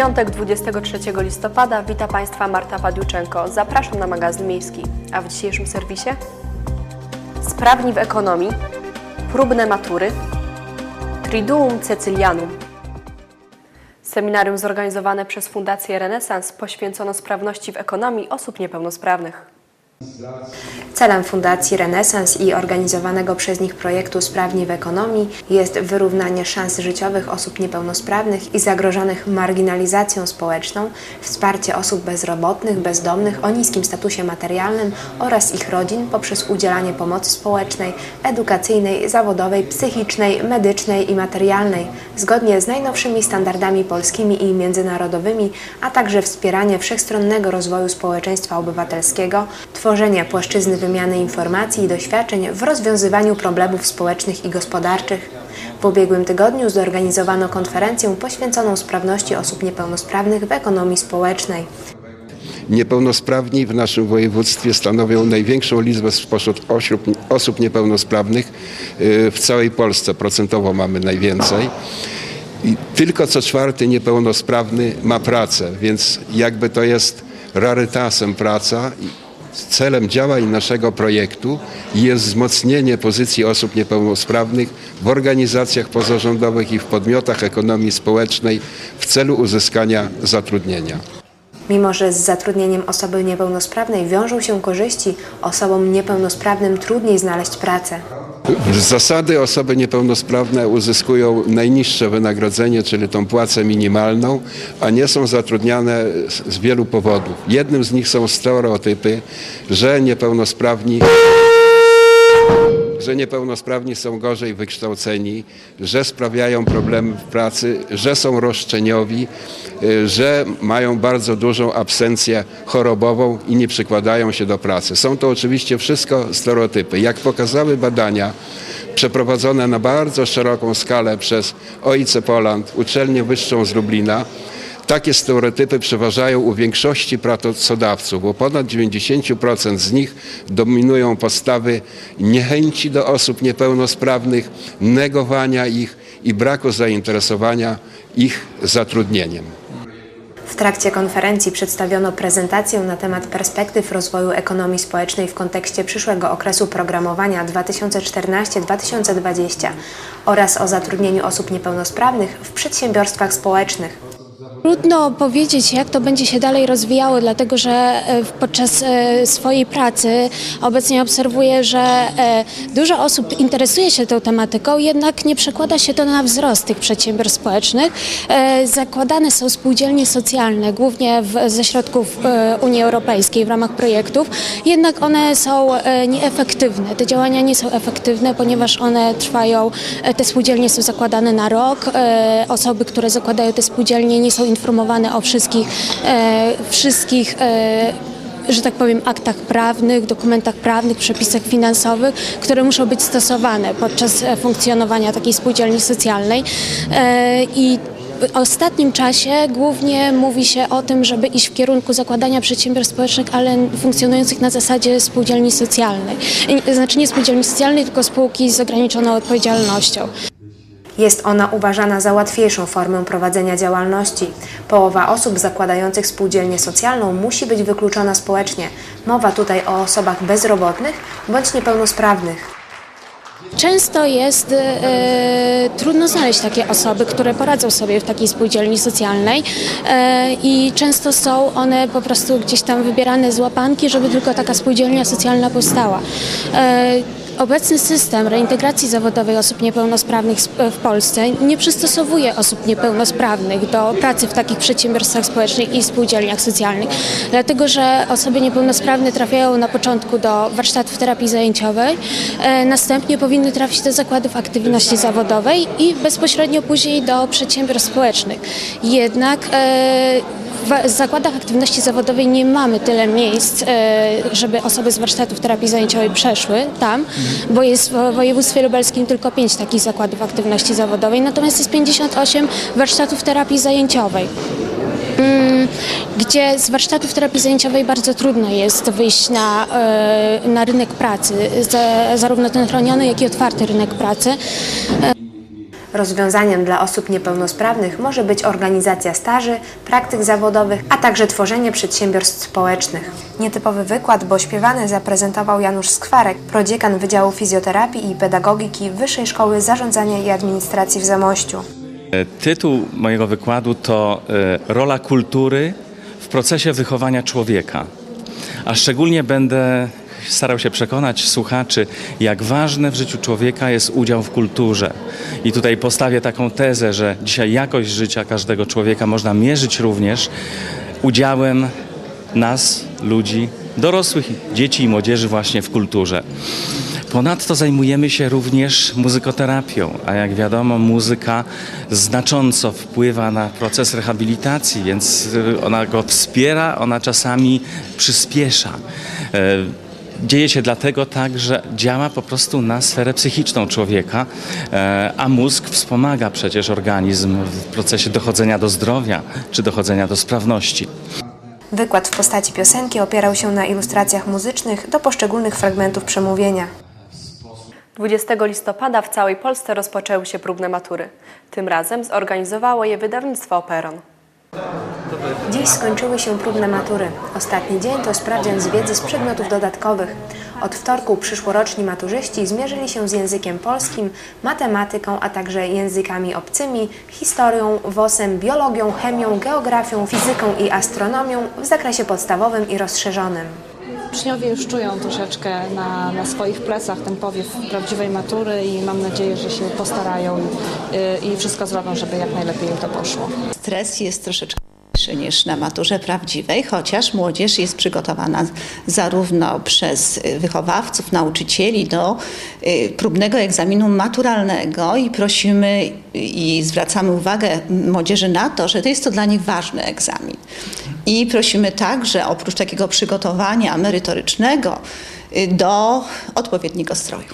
piątek 23 listopada wita Państwa Marta Padiuczenko. Zapraszam na magazyn miejski. A w dzisiejszym serwisie? Sprawni w ekonomii, próbne matury, Triduum Cecylianum. Seminarium zorganizowane przez Fundację Renesans poświęcono sprawności w ekonomii osób niepełnosprawnych. Celem Fundacji Renesans i organizowanego przez nich projektu Sprawni w ekonomii jest wyrównanie szans życiowych osób niepełnosprawnych i zagrożonych marginalizacją społeczną, wsparcie osób bezrobotnych, bezdomnych o niskim statusie materialnym oraz ich rodzin poprzez udzielanie pomocy społecznej, edukacyjnej, zawodowej, psychicznej, medycznej i materialnej zgodnie z najnowszymi standardami polskimi i międzynarodowymi, a także wspieranie wszechstronnego rozwoju społeczeństwa obywatelskiego, tworzenie płaszczyzny wymiany informacji i doświadczeń w rozwiązywaniu problemów społecznych i gospodarczych. W ubiegłym tygodniu zorganizowano konferencję poświęconą sprawności osób niepełnosprawnych w ekonomii społecznej. Niepełnosprawni w naszym województwie stanowią największą liczbę spośród osób, osób niepełnosprawnych y, w całej Polsce. Procentowo mamy najwięcej. I tylko co czwarty niepełnosprawny ma pracę, więc jakby to jest rarytasem praca. Celem działań naszego projektu jest wzmocnienie pozycji osób niepełnosprawnych w organizacjach pozarządowych i w podmiotach ekonomii społecznej w celu uzyskania zatrudnienia. Mimo, że z zatrudnieniem osoby niepełnosprawnej wiążą się korzyści, osobom niepełnosprawnym trudniej znaleźć pracę. Z zasady osoby niepełnosprawne uzyskują najniższe wynagrodzenie, czyli tą płacę minimalną, a nie są zatrudniane z, wielu powodów. Jednym z nich są stereotypy, że niepełnosprawni że niepełnosprawni są gorzej wykształceni, że sprawiają problemy w pracy, że są roszczeniowi, y, że mają bardzo dużą absencję chorobową i nie przykładają się do pracy. Są to oczywiście wszystko stereotypy. Jak pokazały badania przeprowadzone na bardzo szeroką skalę przez OIC Poland, uczelnię wyższą z Lublina, takie stereotypy przeważają u większości pracodawców, bo ponad 90% z nich dominują postawy niechęci do osób niepełnosprawnych, negowania ich i braku zainteresowania ich zatrudnieniem. W trakcie konferencji przedstawiono prezentację na temat perspektyw rozwoju ekonomii społecznej w kontekście przyszłego okresu programowania 2014-2020 oraz o zatrudnieniu osób niepełnosprawnych w przedsiębiorstwach społecznych. Trudno powiedzieć, jak to będzie się dalej rozwijało, dlatego że e, podczas e, swojej pracy obecnie obserwuję, że e, dużo osób interesuje się tą tematyką, jednak nie przekłada się to na wzrost tych przedsiębiorstw społecznych. Zakładane są spółdzielnie socjalne, głównie w, ze środków Unii Europejskiej w ramach projektów, jednak one są nieefektywne. Te działania nie są efektywne, ponieważ one trwają, te spółdzielnie są zakładane na rok. Osoby, które zakładają te spółdzielnie nie są informowane o wszystkich, e, wszystkich e, że tak powiem, aktach prawnych, dokumentach prawnych, przepisach finansowych, które muszą być stosowane podczas e, funkcjonowania takiej spółdzielni socjalnej. I w ostatnim czasie głównie mówi się o tym, żeby iść w kierunku zakładania przedsiębiorstw społecznych, ale funkcjonujących na zasadzie spółdzielni socjalnej. Znaczy nie spółdzielni socjalnej, tylko spółki z ograniczoną odpowiedzialnością. Jest ona uważana za łatwiejszą formę prowadzenia działalności. Połowa osób zakładających spółdzielnię socjalną musi być wykluczona społecznie. Mowa tutaj o osobach bezrobotnych bądź niepełnosprawnych. Często jest e, trudno znaleźć takie osoby, które poradzą sobie w takiej spółdzielni socjalnej e, i często są one po prostu gdzieś tam wybierane z łapanki, żeby tylko taka spółdzielnia socjalna powstała. E, Obecny system reintegracji zawodowej osób niepełnosprawnych w Polsce nie przystosowuje osób niepełnosprawnych do pracy w takich przedsiębiorstwach społecznych i spółdzielniach socjalnych, dlatego że osoby niepełnosprawne trafiają na początku do warsztatów terapii zajęciowej, e, następnie powinny trafić do zakładów aktywności zawodowej i bezpośrednio później do przedsiębiorstw społecznych. Jednak e, w zakładach aktywności zawodowej nie mamy tyle miejsc, e, żeby osoby z warsztatów terapii zajęciowej przeszły tam, bo jest w województwie lubelskim tylko 5 takich zakładów aktywności zawodowej, natomiast jest 58 warsztatów terapii zajęciowej. Mm, Gdzie z warsztatów terapii zajęciowej bardzo trudno jest wyjść na, e, na rynek pracy, za- zarówno ten chroniony, jak i otwarty rynek pracy. Rozwiązaniem dla osób niepełnosprawnych może być organizacja staży, praktyk zawodowych, a także tworzenie przedsiębiorstw społecznych. Nietypowy wykład, bo śpiewany zaprezentował Janusz Skwarek, prodziekan Wydziału Fizjoterapii i Pedagogiki Wyższej Szkoły Zarządzania i Administracji w Zamościu. E, Tytuł mojego wykładu to e, Rola kultury w procesie wychowania człowieka. A szczególnie będę starał się przekonać słuchaczy, jak ważne w życiu człowieka jest udział w kulturze. I tutaj postawię taką tezę, że dzisiaj jakość życia każdego człowieka można mierzyć również udziałem nas, ludzi, dorosłych, dzieci i młodzieży właśnie w kulturze. Ponadto zajmujemy się również muzykoterapią, a jak wiadomo, muzyka znacząco wpływa na proces rehabilitacji, więc ona go wspiera, ona czasami przyspiesza. Dzieje się dlatego tak, że działa po prostu na sferę psychiczną człowieka, e, a mózg wspomaga przecież organizm w procesie dochodzenia do zdrowia czy dochodzenia do sprawności. Wykład w postaci piosenki opierał się na ilustracjach muzycznych do poszczególnych fragmentów przemówienia. 20 listopada w całej Polsce rozpoczęły się próbne matury. Tym razem zorganizowało je wydawnictwo Operon. Dziś skończyły się próbne matury. Ostatni dzień to sprawdzian z wiedzy z przedmiotów dodatkowych. Od wtorku przyszłoroczni maturzyści zmierzyli się z językiem polskim, matematyką, a także językami obcymi, historią, WOS-em, biologią, chemią, geografią, fizyką i astronomią w zakresie podstawowym i rozszerzonym. Uczniowie już czują troszeczkę na, na swoich plecach ten powiew prawdziwej matury i mam nadzieję, że się postarają i, i wszystko zrobią, żeby jak najlepiej im to poszło. Stres jest troszeczkę niż na maturze prawdziwej, chociaż młodzież jest przygotowana zarówno przez y, wychowawców, nauczycieli do y, próbnego egzaminu maturalnego i prosimy i zwracamy uwagę młodzieży na to, że to jest to dla nich ważny egzamin. I prosimy także oprócz takiego przygotowania merytorycznego y, do odpowiedniego stroju.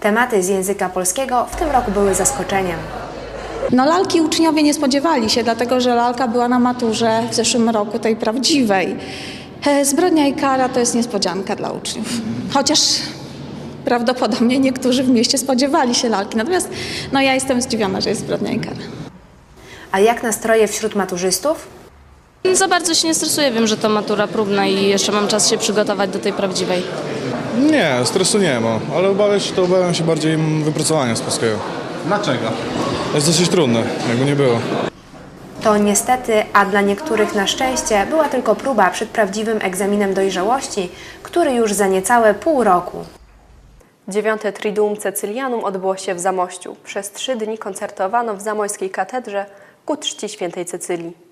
Tematy z języka polskiego w tym roku były zaskoczeniem. No lalki uczniowie nie spodziewali się, dlatego że lalka była na maturze w zeszłym roku, tej prawdziwej. E, Zbrodnia i kara to jest niespodzianka dla uczniów. Chociaż prawdopodobnie niektórzy w mieście spodziewali się lalki. Natomiast no, ja jestem zdziwiona, że jest zbrodnia i kara. A jak nastroje wśród maturzystów? Za bardzo się nie stresuję, wiem, że to matura próbna i jeszcze mam czas się przygotować do tej prawdziwej. Nie, stresu nie ma, ale obawiam się, to obawiam się bardziej wypracowania z polskiego. Dlaczego? Jest dosyć trudne, jakby nie było. To niestety, a dla niektórych na szczęście, była tylko próba przed prawdziwym egzaminem dojrzałości, który już za niecałe pół roku. Dziewiąte Triduum Cecylianum odbyło się w Zamościu. Przez trzy dni koncertowano w Zamojskiej Katedrze ku czci świętej Cecylii.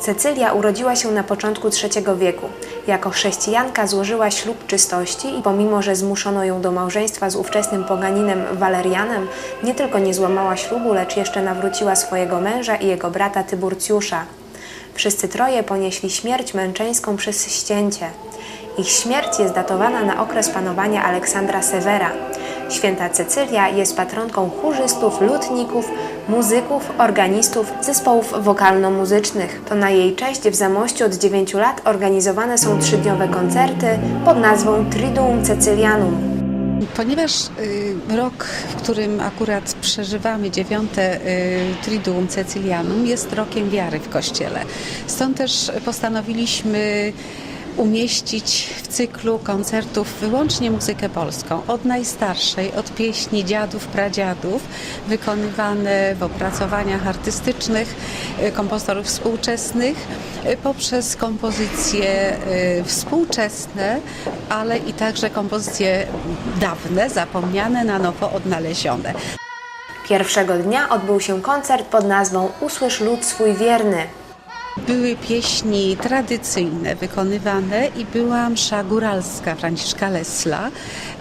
Cecylia urodziła się na początku III wieku. Jako chrześcijanka złożyła ślub czystości i pomimo, że zmuszono ją do małżeństwa z ówczesnym poganinem Walerianem, nie tylko nie złamała ślubu, lecz jeszcze nawróciła swojego męża i jego brata Tyburcjusza. Wszyscy troje ponieśli śmierć męczeńską przez ścięcie. Ich śmierć jest datowana na okres panowania Aleksandra Sewera. Święta Cecylia jest patronką chórzystów, lutników, muzyków, organistów, zespołów wokalno-muzycznych. To na jej cześć w Zamościu od 9 lat organizowane są trzydniowe koncerty pod nazwą Triduum Cecylianum. Ponieważ y, rok, w którym akurat przeżywamy dziewiąte y, Triduum Cecylianum, jest rokiem wiary w Kościele. Stąd też postanowiliśmy umieścić w cyklu koncertów wyłącznie muzykę polską. Od najstarszej, od pieśni dziadów, pradziadów, wykonywane w opracowaniach artystycznych y, kompozytorów współczesnych, y, poprzez kompozycje y, współczesne, ale i także kompozycje dawne, zapomniane, na nowo odnalezione. Pierwszego dnia odbył się koncert pod nazwą Usłysz lud swój wierny. Były pieśni tradycyjne wykonywane i była msza góralska Franciszka Lesla,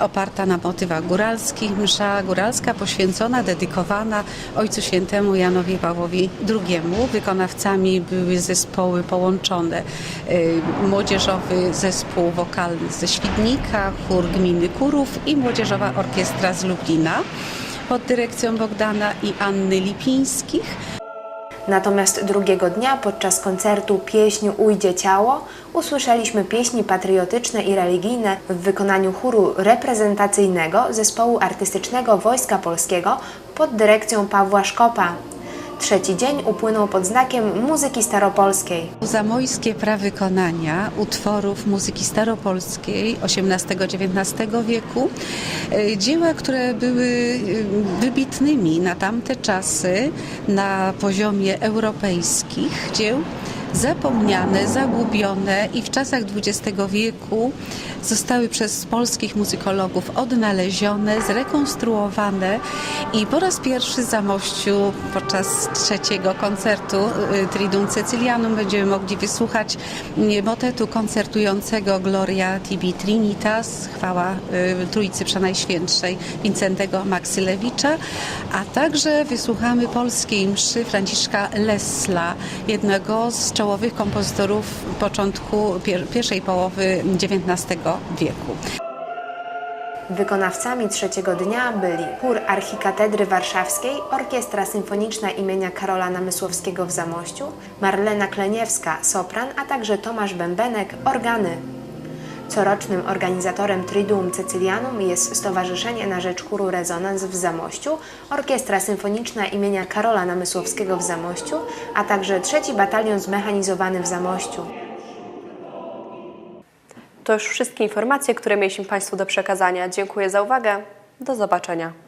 oparta na motywach góralskich. Msza góralska poświęcona, dedykowana Ojcu Świętemu Janowi Pawłowi II. Wykonawcami były zespoły połączone. y, Młodzieżowy zespół wokalny ze Świdnika, chór gminy Kurów i Młodzieżowa Orkiestra z Lublina pod dyrekcją Bogdana i Anny Lipińskich. Natomiast drugiego dnia podczas koncertu Pieśń Ujdzie Ciało usłyszeliśmy pieśni patriotyczne i religijne w wykonaniu chóru reprezentacyjnego zespołu artystycznego Wojska Polskiego pod dyrekcją Pawła Szkopa. Trzeci dzień upłynął pod znakiem muzyki staropolskiej. Zamojskie prawykonania utworów muzyki staropolskiej XVIII-XIX wieku. E, Dzieła, które były e, wybitnymi na tamte czasy na poziomie europejskich dzieł, zapomniane, zagubione i w czasach XX wieku zostały przez polskich muzykologów odnalezione, zrekonstruowane i po raz pierwszy za mościu podczas trzeciego koncertu y, Triduum Cecilianum będziemy mogli wysłuchać y, motetu koncertującego Gloria Tibi Trinitas, chwała y, Trójcy Przenajświętszej Wincentego Maksylewicza, a także wysłuchamy polskiej mszy Franciszka Lesla, jednego z czołowych kompozytorów początku pier- pierwszej połowy XIX wieku. Wykonawcami trzeciego dnia byli chór Archikatedry Warszawskiej, Orkiestra Symfoniczna imienia Karola Namysłowskiego w Zamościu, Marlena Kleniewska, sopran, a także Tomasz Bębenek, organy. Corocznym organizatorem Triduum Cecilianum jest Stowarzyszenie na Rzecz Chóru Rezonans w Zamościu, Orkiestra Symfoniczna imienia Karola Namysłowskiego w Zamościu, a także trzeci Batalion Zmechanizowany w Zamościu. To już wszystkie informacje, które mieliśmy Państwu do przekazania. Dziękuję za uwagę. Do zobaczenia.